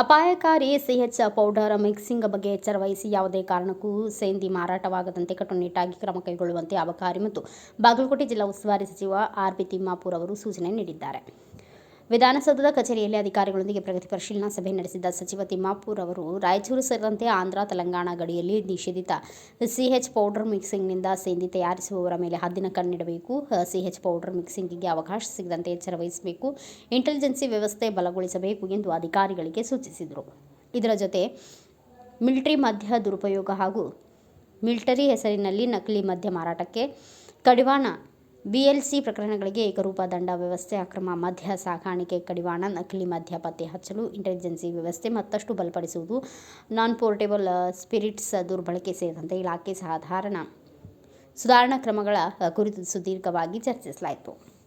ಅಪಾಯಕಾರಿ CH powder mixing ಬಗ್ಗೆ ಎಚ್ಚರ ವಹಿಸಿ ಯಾವುದೇ ಕಾರಣಕ್ಕೂ ಸೇಂದಿ ಮಾರಾಟವಾಗದಂತೆ ಕಟ್ಟುನಿಟ್ಟಾಗಿ ಕ್ರಮ ಕೈಗೊಳ್ಳುವಂತೆ ಅಬಕಾರಿ ಮತ್ತು ಬಾಗಲಕೋಟೆ ಜಿಲ್ಲಾ ಉಸ್ತುವಾರಿ ಸಚಿವ ಆರ್ ಬಿ ತಿಮ್ಮಾಪುರ್ ಅವರು ಸೂಚನೆ ನೀಡಿದ್ದಾರೆ. ವಿಧಾನಸೌಧದ ಕಚೇರಿಯಲ್ಲಿ ಅಧಿಕಾರಿಗಳೊಂದಿಗೆ ಪ್ರಗತಿ ಪರಿಶೀಲನಾ ಸಭೆ ನಡೆಸಿದ ಸಚಿವ ತಿಮ್ಮಾಪುರ್ ಅವರು, ರಾಯಚೂರು ಸೇರಿದಂತೆ ಆಂಧ್ರ, ತೆಲಂಗಾಣ ಗಡಿಯಲ್ಲಿ ನಿಷೇಧಿತ ಸಿಎಚ್ ಪೌಡರ್ ಮಿಕ್ಸಿಂಗ್ನಿಂದ ಸೇಂದಿ ತಯಾರಿಸುವವರ ಮೇಲೆ ಹದ್ದಿನ ಕಣ್ಣಿಡಬೇಕು. ಸಿಎಚ್ ಪೌಡರ್ ಮಿಕ್ಸಿಂಗಿಗೆ ಅವಕಾಶ ಸಿಗದಂತೆ ಎಚ್ಚರ ವಹಿಸಬೇಕು. ಇಂಟೆಲಿಜೆನ್ಸಿ ವ್ಯವಸ್ಥೆ ಬಲಗೊಳಿಸಬೇಕು ಎಂದು ಅಧಿಕಾರಿಗಳಿಗೆ ಸೂಚಿಸಿದರು. ಇದರ ಜೊತೆ ಮಿಲಿಟರಿ ಮಧ್ಯ ದುರುಪಯೋಗ ಹಾಗೂ ಮಿಲಿಟರಿ ಹೆಸರಿನಲ್ಲಿ ನಕಲಿ ಮದ್ಯ ಮಾರಾಟಕ್ಕೆ ಕಡಿವಾಣ ಬಿಎಲ್ಸಿ ಪ್ರಕರಣಗಳಿಗೆ ಏಕರೂಪ ದಂಡ ವ್ಯವಸ್ಥೆ, ಅಕ್ರಮ ಮದ್ಯ ಸಾಗಾಣಿಕೆ, ಕಡಿವಾಣ, ನಕಲಿ ಮದ್ಯ ಪತ್ತೆ ಹಚ್ಚಲು, ಇಂಟೆಲಿಜೆನ್ಸಿ ವ್ಯವಸ್ಥೆ ಮತ್ತಷ್ಟು ಬಲಪಡಿಸುವುದು ನಾನ್ ಪೋರ್ಟೇಬಲ್ ಸ್ಪಿರಿಟ್ಸ್ ದುರ್ಬಳಕೆ ಸೇರಿದಂತೆ ಇಲಾಖೆ ಸಾಧಾರಣ ಸುಧಾರಣಾ ಕ್ರಮಗಳ ಕುರಿತು ಸುದೀರ್ಘವಾಗಿ ಚರ್ಚಿಸಲಾಯಿತು.